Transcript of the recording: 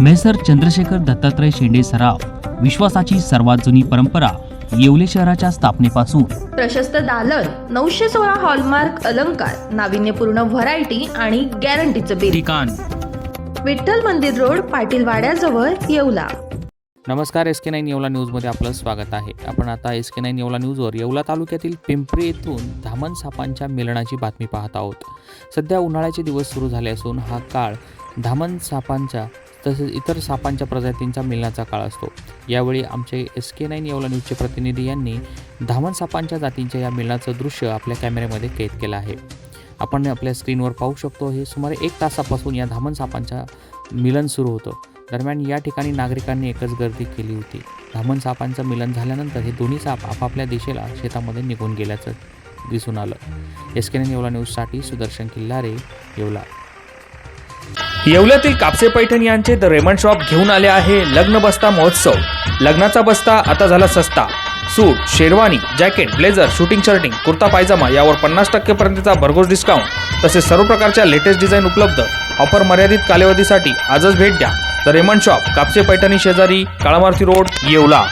Measure Chandrashekhar Dattatray शेंडे सराव विश्वासाची सर्वात जुनी परंपरा येवले शहराच्या स्थापनेपासून. प्रशस्त दालन नऊशे सोळा हॉलमार्क अलंकार नाविन्यपूर्ण व्हरायटी आणि गॅरंटीचं बिल ठिकाण. विठ्ठल मंदिर रोड पाटील वाड्याजवळ येवला. नमस्कार एस के नाईन येवला न्यूजमध्ये आपलं स्वागत आहे. आपण आता एस के नाईन येवला न्यूजवर येवला तालुक्यातील पिंपरी येथून धामण सापांच्या मिलनाची बातमी पाहत आहोत. सध्या उन्हाळ्याचे दिवस सुरू झाले असून हा काळ धामण सापांच्या तसेच इतर सापांच्या प्रजातींचा मिलनाचा काळ असतो. यावेळी आमचे एस के नाईन येवला न्यूजचे प्रतिनिधी यांनी धामण सापांच्या जातींच्या या मिलनाचं दृश्य आपल्या कॅमेऱ्यामध्ये कैद केलं आहे. आपण आपल्या स्क्रीनवर पाहू शकतो हे सुमारे एक तासापासून या धामण सापांच्या मिलन सुरू होतं. दरम्यान या ठिकाणी नागरिकांनी एकच गर्दी केली होती. धामण सापांचं मिलन झाल्यानंतर हे दोन्ही साप आपापल्या दिशेला शेतामध्ये निघून गेल्याचं दिसून आलं. एस के येवला न्यूजसाठी सुदर्शन किल्लारे येवला. येवल्यातील कापसे पैठण यांचे द रेमंड शॉप घेऊन आले आहे लग्न बस्ता महोत्सव. लग्नाचा बस्ता आता झाला सस्ता. Suit sherwani jacket blazer suiting shirting kurta pyjama यावर पन्नास टक्केपर्यंतचा भरघोस डिस्काउंट तसेच सर्व प्रकारच्या लेटेस्ट डिझाईन उपलब्ध. ऑफर मर्यादित कालावधीसाठी आजच भेट द्या. The Raymond shop Kapse Paithani शेजारी काळामारती रोड येवला.